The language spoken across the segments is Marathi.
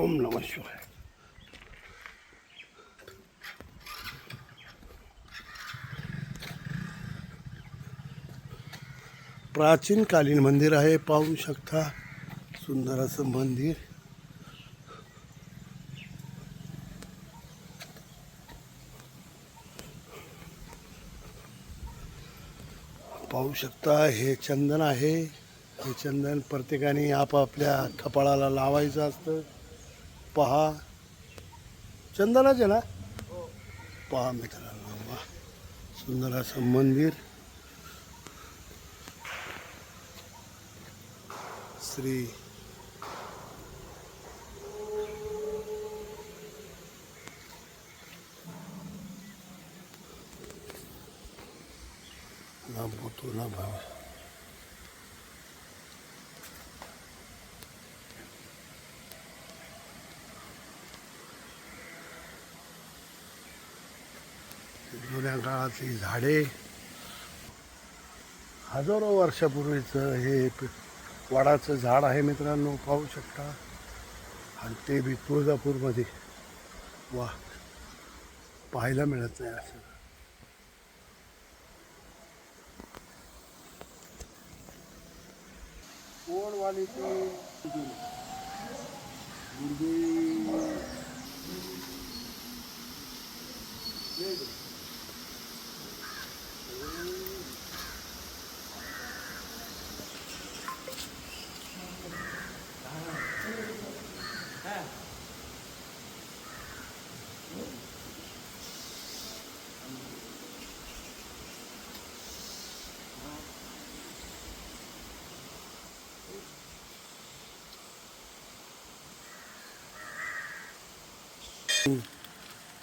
ओम नमः शिवाय। प्राचीन कालीन मंदिर आहे पाहू शकता सुंदर असं मंदिर. पाहू शकता हे चंदन आहे. हे चंदन प्रत्येकाने आपापल्या कपाळाला लावायचं असतं. पहा. चंदनाचे ना? पहा मित्रांनो वा. सुंदर असं मंदिर. श्री ना भूतो ना भावा जुन्या काळातली झाडे. हजारो वर्षापूर्वीचं हे वाडाचं वडाचं झाड आहे मित्रांनो पाहू शकता. आणि ते बी तुळजापूरमध्ये. वा पाहायला मिळत नाही असं. कोणवाली ते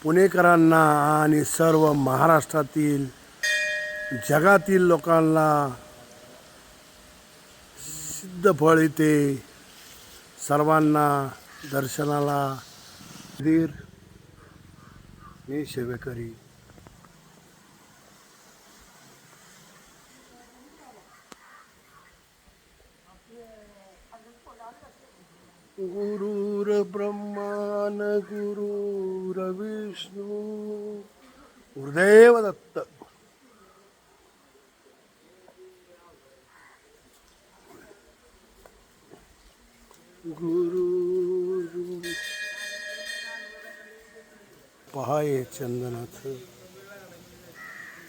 पुणेकरांना आणि सर्व महाराष्ट्रातील जगातील लोकांना सिद्धफळ इथे सर्वांना दर्शनाला मी सेवेकरी गुरुर ब्रह्मान गुरुर विष्णू गुरुदेव दत्त गुरु पहा हे चंदनाचं.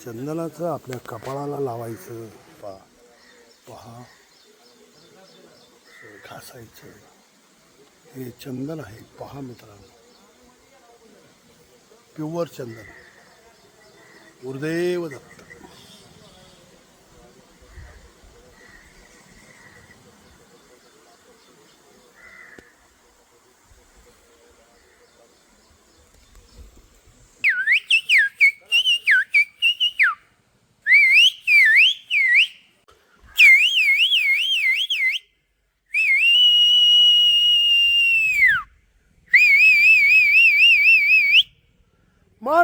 चंदनाचं आपल्या कपाळाला लावायचं. पहा पहा. घासायचं. हे चंदन आहे पहा मित्रांनो. प्युअर चंदन. गुरुदेव दत्त.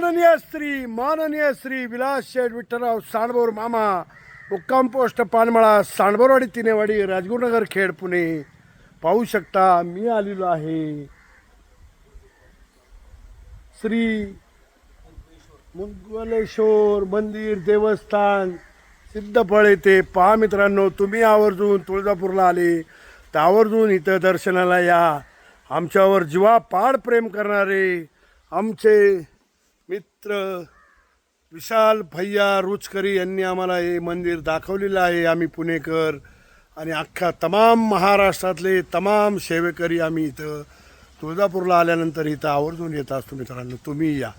माननीय श्री माननीय श्री विलास शेठ विठ्ठलराव सांडबोर मामा मुक्काम पोस्ट पानमळा सांडबोरवाडी तिनेवाडी राजगुरुनगर खेड पुणे पाहू शकता मी आलेलो आहे श्री मुंगलेश्वर मंदिर देवस्थान सिद्धफळ येथे पहा मित्रांनो तुम्ही आवर्जून तुळजापूरला आले तर आवर्जून इथं दर्शनाला या आमच्यावर जीवापाड प्रेम करणारे आमचे मित्र विशाल भैया रुचकरी यांनी आम्हाला हे मंदिर दाखवलेलं आहे. आम्ही पुणेकर आणि अख्खा तमाम महाराष्ट्रातले तमाम सेवेकरी आम्ही इथं तुळजापूरला आल्यानंतर इथं आवर्जून येत असतो मित्रांनो. तुम्ही या.